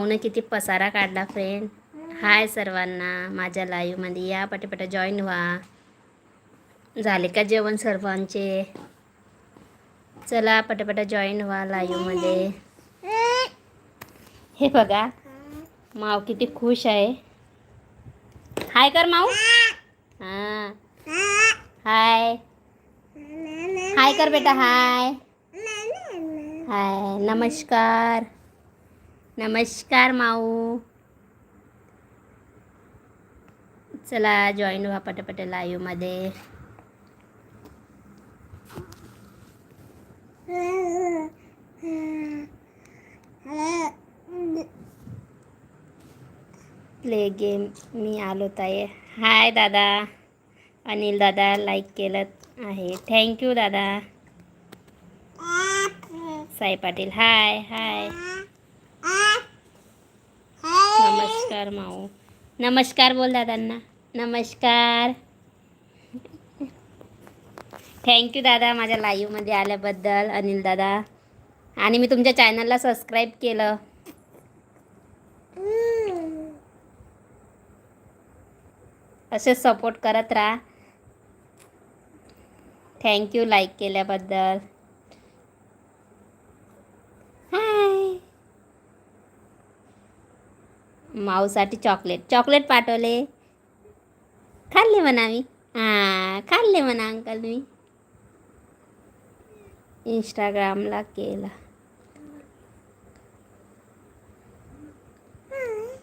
माऊने किती पसारा काढला फ्रेंड हाय सर्वांना माझ्या लाईव्हमध्ये या पटापटा जॉईन व्हा. झाले का जेवण सर्वांचे? चला पटापटा जॉईन व्हा लाईव्हमध्ये हे बघा माव किती खुश आहे. हाय कर माऊ. हां. हाय. हाय कर बेटा हाय. हाय नमस्कार. नमस्कार माऊ. चला जॉईन व्हा पटापट लाईव्हमध्ये प्ले गेम मी आलो ताई. हाय दादा. अनिल दादा लाईक केलं आहे. थँक्यू दादा. साई पाटील. हाय हाय नमस्कार माऊ. नमस्कार बोल दादांना. नमस्कार. थँक्यू दादा माझ्या लाईव्हमध्ये आल्याबद्दल अनिल दादा. आणि मी तुमच्या चॅनलला सबस्क्राईब केलं. असे सपोर्ट करत राहा. थँक्यू लाईक केल्याबद्दल हाय माऊसाठी चॉकलेट. चॉकलेट पाठवले. खाल्ले म्हणा मी. हां खाल्ले म्हणा अंकल मी. इंस्टाग्रामला केला.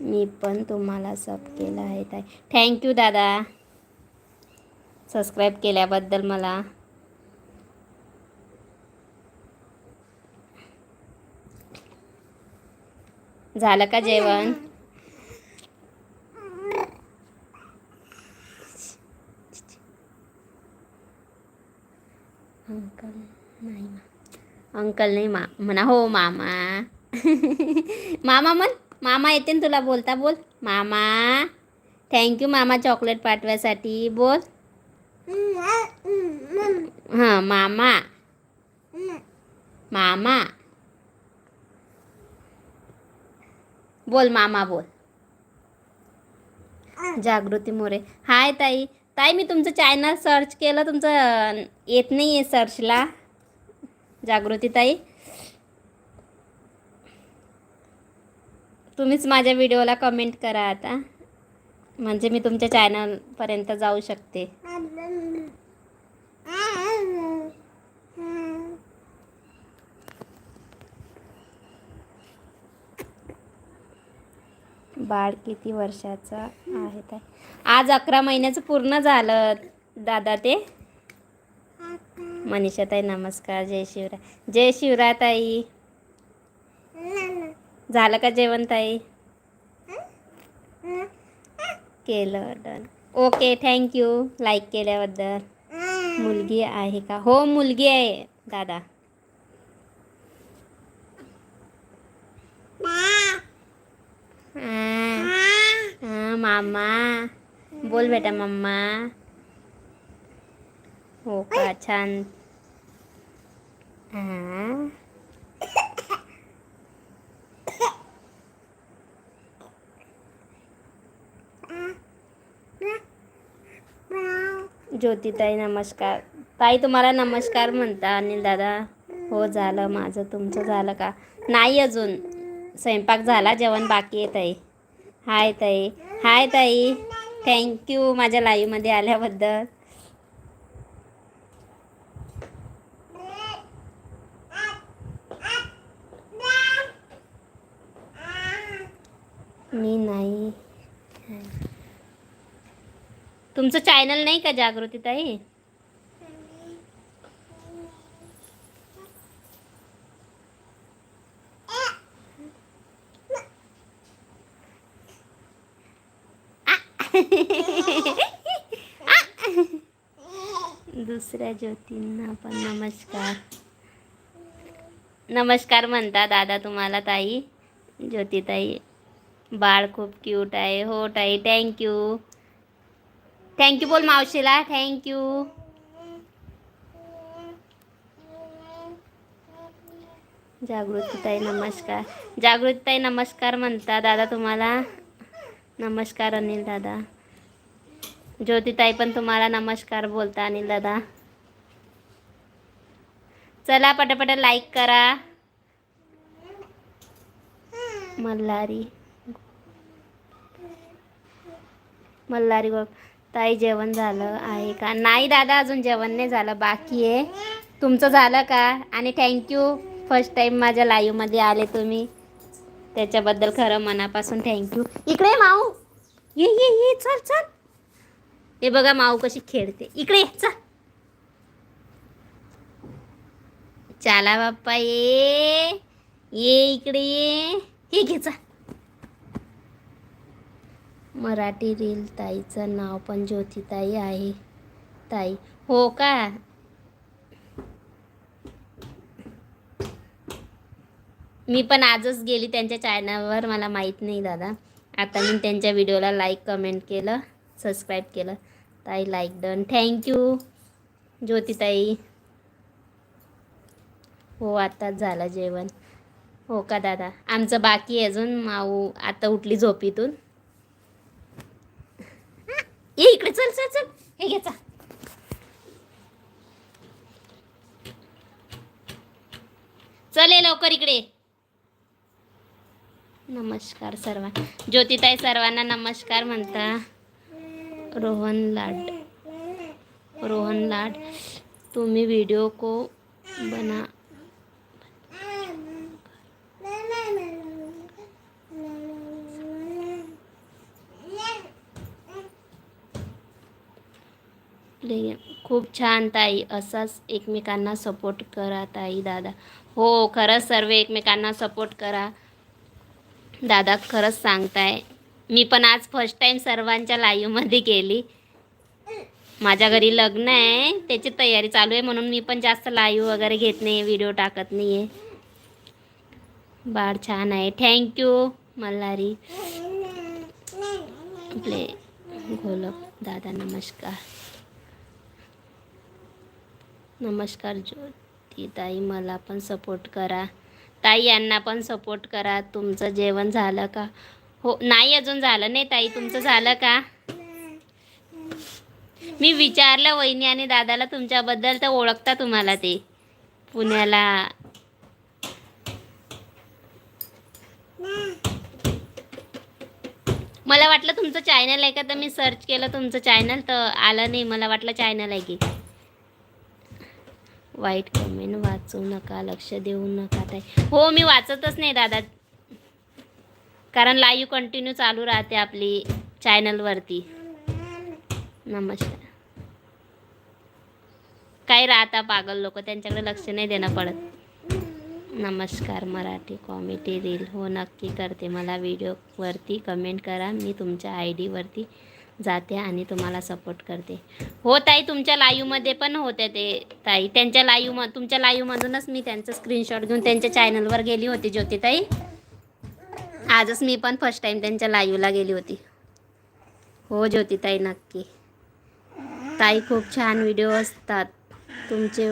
मी पण तुम्हाला सब केलं आहे ताई. थँक्यू दादा. सबस्क्राईब केल्याबद्दल मला. झालं का जेवण? अंकल नाही मा अंकल नाही मा म्हणा हो मामा. मामा म्हण मामा येते ना तुला बोलता बोल. मामा थँक्यू मामा चॉकलेट पाठवायसाठी. बोल. हां मामा. मामा. बोल मामा बोल. जागृती मोरे. हाय ताई. ताई मी तुमचं चॅनल सर्च केलं तुमचं येत नाही आहे सर्चला जागृती ताई. तुम्हीच माझ्या व्हिडिओला कमेंट करा आता. म्हणजे मी तुमच्या चॅनलपर्यंत जाऊ शकते. बाळ किती वर्षाचा आहे ताई? आज अकरा महिन्याचं पूर्ण झालं दादा ते. मनीषा ताई नमस्कार जय शिवराय. जय शिवराय ताई. झालं का जेवण ताई? केलं डन. ओके थँक्यू लाईक केल्याबद्दल. मुलगी आहे का? हो मुलगी आहे दादा. मामा. बोल बेटा मम्मा हो का? छान. ज्योतिताई नमस्कार. ताई तुम्हाला नमस्कार म्हणता अनिल दादा. हो झालं माझं. तुमचं झालं का? नाही अजून. स्वयंपाक झाला जेवण बाकी आहे ताई. हाय ताई. हाय ताई. थँक्यू माझ्या लाईव्हमध्ये आल्याबद्दल. मी नाही. तुमचं चॅनल नाही का जागृती ताई? दुसऱ्या ज्योतींना पण नमस्कार. नमस्कार म्हणता दादा तुम्हाला ताई. ज्योतीताई बाळ खूप क्यूट आहे. हो ताई थँक्यू थँक्यू बोल मावशीला. थँक्यू जागृतीताई नमस्कार. जागृतीताई नमस्कार म्हणता दादा तुम्हाला. नमस्कार अनिल दादा. ज्योतिताई पण तुम्हाला नमस्कार बोलता आणि दादा. चला पटापट लाईक करा. मल्हारी. मल्हारी बघ ताई जेवण झालं आहे का? नाही दादा अजून जेवण नाही झालं बाकी आहे. तुमचं झालं का? आणि थँक्यू फर्स्ट टाईम माझ्या लाईव्हमध्ये आले तुम्ही. त्याच्याबद्दल खरं मनापासून थँक्यू इकडे माऊ. ये ये ये चल चल. हे बघा माऊ कशी खेळते. इकडे चा चाला. बाप्पा ये. ये इकडे ये. हे घेचा मराठी रील ताईचं नाव पण ज्योतिताई आहे. ताई हो का? मी पण आजच गेली त्यांच्या चॅनलवर मला माहीत नाही दादा. आता मी त्यांच्या व्हिडिओला लाईक कमेंट केलं सबस्क्राईब केलं. ताई लाईक डन थँक्यू ज्योतिताई. हो आत्ताच झालं जेवण. हो का दादा? आमचं बाकी आहे अजून. माऊ आता उठली झोपीतून. ये इकडे चल चल चल. हे घे चल. लवकर इकडे. नमस्कार सर्वांना ज्योतिताई सर्वांना नमस्कार म्हणता. रोहन लाड। रोहन लाड, तुम्ही व्हिडिओ को बना खूप छान ताई, असाच एकमेकांना सपोर्ट करा ताई, दादा. हो, खरंच सर्व एकमेकांना सपोर्ट करा. दादा, खरंच सांगताय. मी पण आज फर्स्ट टाईम सर्वांच्या लाईव्हमध्ये गेली. माझ्या घरी लग्न आहे त्याची तयारी चालू आहे म्हणून मी पण जास्त लाईव्ह वगैरे घेत नाही व्हिडिओ टाकत नाही आहे बाळ छान आहे. Thank you Malhari. आपले गोलप दादा नमस्कार. नमस्कार ज्योती ताई मला पण सपोर्ट करा. ताई यांना पण सपोर्ट करा. तुमचं जेवण झालं का? हो नाही अजून झालं नाही ताई तुमचं झालं का? मी विचारलं वहिनी आणि दादाला तुमच्याबद्दल तर ओळखता तुम्हाला ते. पुण्याला. मला वाटलं तुमचं चॅनल आहे का तर मी सर्च केलं तुमचं चॅनल तर आलं नाही. मला वाटलं चॅनल आहे की. वाईट कमेंट वाचू नका लक्ष देऊ नका ताई. हो मी वाचतच नाही दादा. कारण लाईव्ह कंटिन्यू चालू राहते आपली चॅनलवरती नमस्कार. काही राहता पागल लोक? त्यांच्याकडे लक्ष नाही देणं पडत. नमस्कार मराठी कॉमेडी रील हो नक्की करते. मला व्हिडिओवरती कमेंट करा. मी तुमच्या आय डीवरती जाते आणि तुम्हाला सपोर्ट करते. हो ताई तुमच्या लाईव्हमध्ये पण होते ते ताई. त्यांच्या लाईव्ह तुमच्या लाईव्हमधूनच मी त्यांचं स्क्रीनशॉट घेऊन त्यांच्या चॅनलवर गेली होती ज्योतिताई. आजच मी पण फर्स्ट टाईम त्यांच्या लाईव्हला गेली होती. हो ज्योतिताई नक्की. ताई खूप छान व्हिडिओ असतात. तुमचे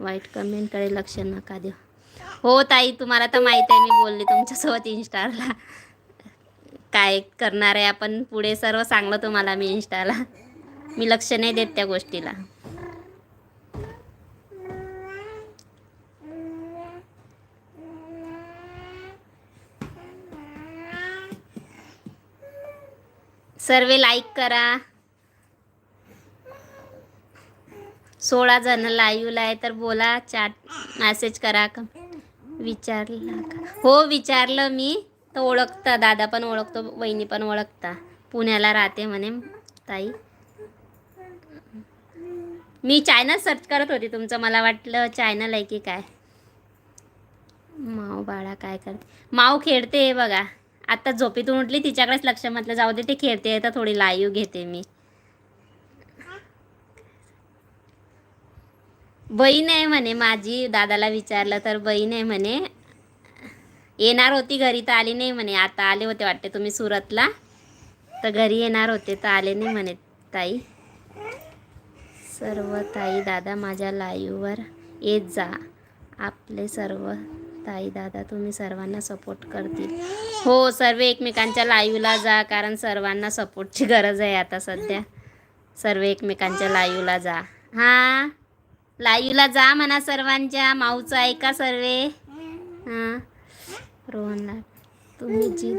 वाईट कमेंटकडे लक्ष नका देऊ. हो ताई तुम्हाला तर माहीत आहे मी बोलली तुमच्यासोबत इन्स्टाला काय करणार आहे आपण? पुढे सर्व सांगलं तुम्हाला मी इन्स्टाला मी लक्ष नाही देत त्या गोष्टीला. सर्वे लाईक करा. सोळा जण लाईव्हला आहे तर बोला चॅट मॅसेज करा. का विचारला का? हो विचारलं मी. तर ओळखता दादा पण ओळखतो वहिनी पण ओळखता. पुण्याला राहते म्हणे ताई. मी चॅनल सर्च करत होती तुमचं मला वाटलं चॅनल आहे की काय? माऊ बाळा काय करते? माऊ खेळते हे बघा. आत्ता झोपेतून उठली तिच्याकडेच लक्ष म्हटलं जाऊ दे ते खेळते तर थोडी लाईव घेते मी. बहीण आहे म्हणे माझी दादाला विचारलं तर बहीण आहे म्हणे. येणार होती घरी तर आली नाही म्हणे आता आले होते वाटते तुम्ही सुरतला. तर घरी येणार होते तर आले नाही म्हणे ताई. सर्व ताई दादा माझ्या लाईव्हवर येत जा आपले सर्व ताई दादा तुम्ही सर्वांना सपोर्ट करतील. हो सर्व एकमेकांच्या लाईव्हला जा कारण सर्वांना सपोर्टची गरज आहे आता सध्या. सर्व एकमेकांच्या लाईव्हला जा. हां? लाईव्हला जा म्हणा सर्वांच्या. माऊचं ऐका सर्व? हां? रोहनला. तुम्ही जी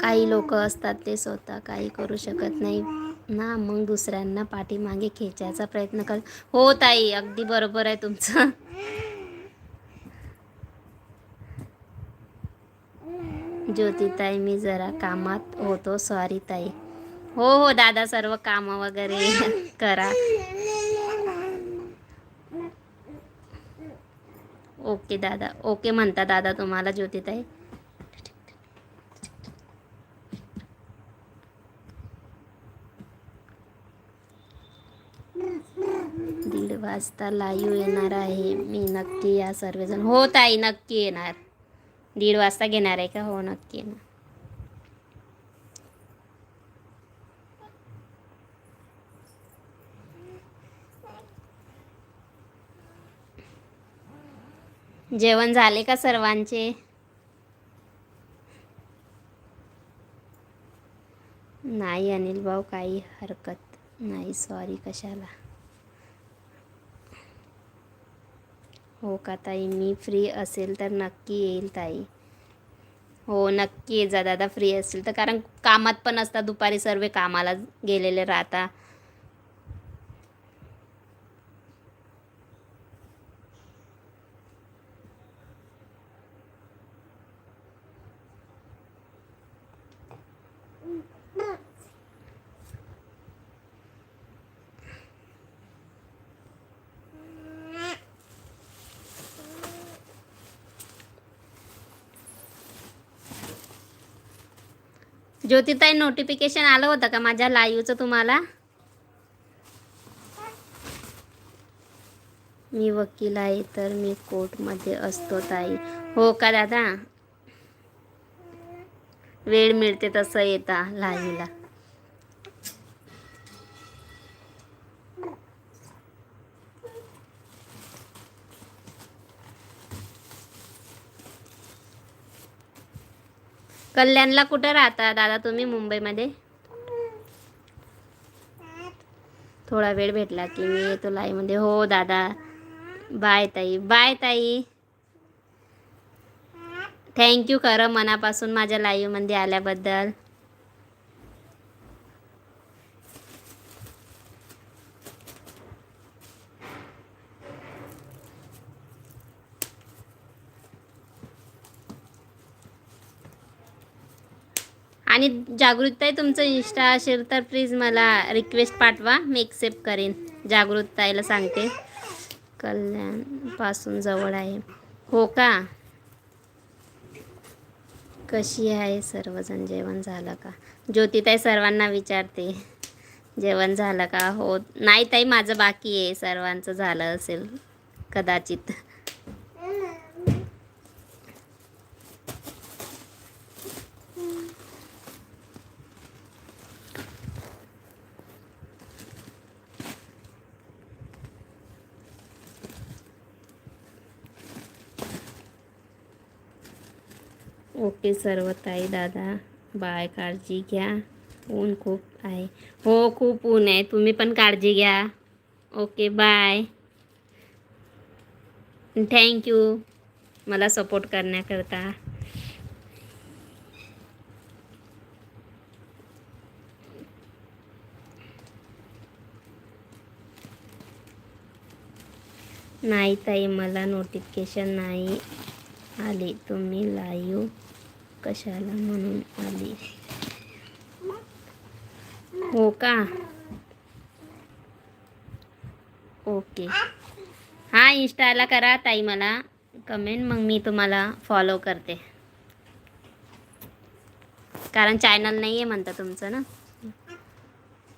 काही लोक असतात ते स्वतः काही करू शकत नाही. ना मग दुसऱ्यांना पाठीमागे खेचायचा प्रयत्न कर. हो ताई अगदी बरोबर आहे तुमचं. ज्योतिताई मी जरा कामात होतो. सॉरी ताई. हो हो दादा सर्व कामं वगैरे करा. ओके दादा. ओके म्हणता दादा तुम्हाला ज्योतिताई दीड वाजता लाईव्ह येणार आहे. मी नक्की या सर्वजण हो ताई नक्की येणार. दीड वाजता घेणार आहे का? हो नक्की येणार. जेवण झाले का सर्वांचे? नाही अनिल भाऊ काही हरकत नाही. सॉरी कशाला. हो का ताई? मी फ्री असेल तर नक्की येईल ताई. हो नक्की ये जा. दादा फ्री असेल तर. कारण कामात पण असतात दुपारी सर्व कामाला गेलेले राहता. ज्योतिताई नोटिफिकेशन आलं होतं का माझ्या लाईव्हचं तुम्हाला? मी वकील आहे तर मी कोर्टमध्ये असतो ताई. हो का दादा? वेळ मिळते तसं येता लाईव्हला कल्याणला कुठं राहता? दादा तुम्ही मुंबईमध्ये? थोडा वेळ भेटला की मी येतो लाईव्हमध्ये हो दादा. बाय ताई बाय ताई. थँक्यू खरं मनापासून माझ्या लाईव्हमध्ये आल्याबद्दल. आणि जागृतताई तुमचं इंस्टा असेल तर प्लीज मला रिक्वेस्ट पाठवा. मी एक्सेप्ट करेन. जागृतताईला सांगते. कल्याणपासून जवळ आहे. हो का? कशी आहे सर्वजण? जेवण झालं का? ज्योतिताई सर्वांना विचारते. जेवण झालं का? हो. नाही ताई माझं बाकी आहे. सर्वांचं झालं असेल. कदाचित. ओके सर्व ताई दादा। बाय काळजी घ्या ऊन खूप आहे। हो, खूप ऊन आहे। तुम्ही पण काळजी घ्या ओके, बाय. थँक्यू मला सपोर्ट करण्याकरता. नाही ताई, मला नोटिफिकेशन नाही आली. तुम्ही लाईव्ह कशाला म्हणून आली? हो का? ओके. हां इंस्टाला करा ताई मला. कमेंट मग मी तुम्हाला फॉलो करते. कारण चॅनल नाही आहे म्हणता तुमचं ना?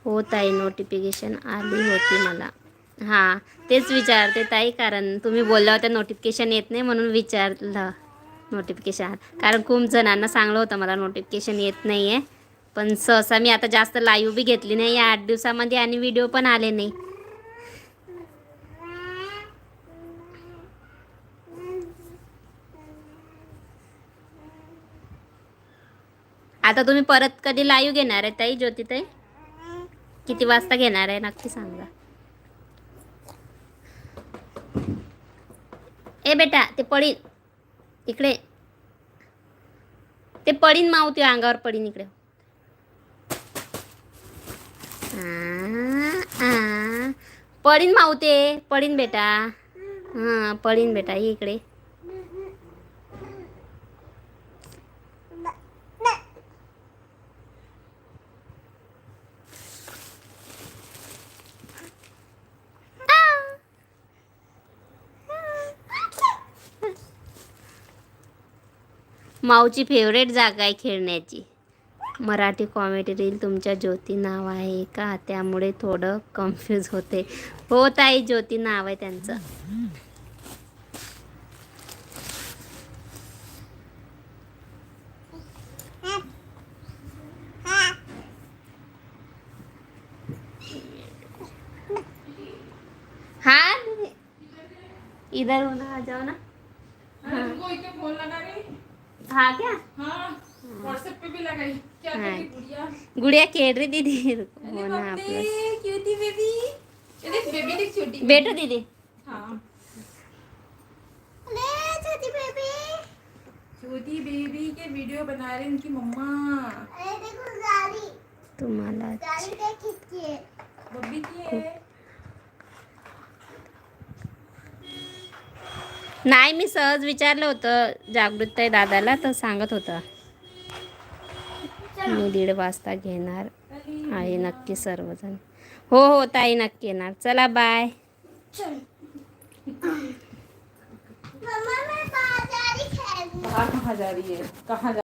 हो ताई नोटिफिकेशन आली होती मला. हां तेच विचारते ताई कारण तुम्ही बोलल्या होत्या नोटिफिकेशन येत नाही म्हणून विचारलं. नोटिफिकेशन कारण खूप जणांना सांगलं होतं मला नोटिफिकेशन येत नाही आहे पण सहसा मी आता जास्त लाईव्ह बी घेतली नाही या आठ दिवसामध्ये आणि व्हिडिओ पण आले नाही. आता तुम्ही परत कधी लाईव्ह घेणार आहे ताई ज्योती ताई किती वाजता घेणार आहे? नक्की सांगा. ए बेटा ते पडीन इकडे. ते पडीन मावते अंगावर पडीन इकडे. पडीन मावते पडीन बेटा. हां पडीन बेटा इकडे. माऊची फेवरेट जागा आहे खेळण्याची. मराठी कॉमेडी रील तुमच्या ज्योती नाव आहे का? त्यामुळे थोडं कन्फ्यूज होते. हो ताई ज्योती नाव आहे त्यांचं. हा? इधर होना जाओ ना. हाँ क्या? हाँ व्हाट्सएप पे भी लगाई। क्या हाँ। गुड़िया? गुड़िया खेल रही दीदी अरे ना बाप प्लस रे क्यूटी बेबी? देख बेबी देख छोटी बैठो दीदी। हाँ। छोटी बेबी। छोटी बेबी के वीडियो बना रहे उनकी मम्मा। अरे देखो गाड़ी। तुम्हाला गाड़ी देख किसकी है। बब्बी की है। नाही मी सहज विचारलं होतं जागृतताई दादाला तर सांगत होता. मी दीड वाजता घेणार आहे नक्की सर्वजण. हो हो ताई नक्की येणार. चला बाय. मम्मा मैं बाजार ही खेलूं बाहर कहाँ जा रही है कहाँ जा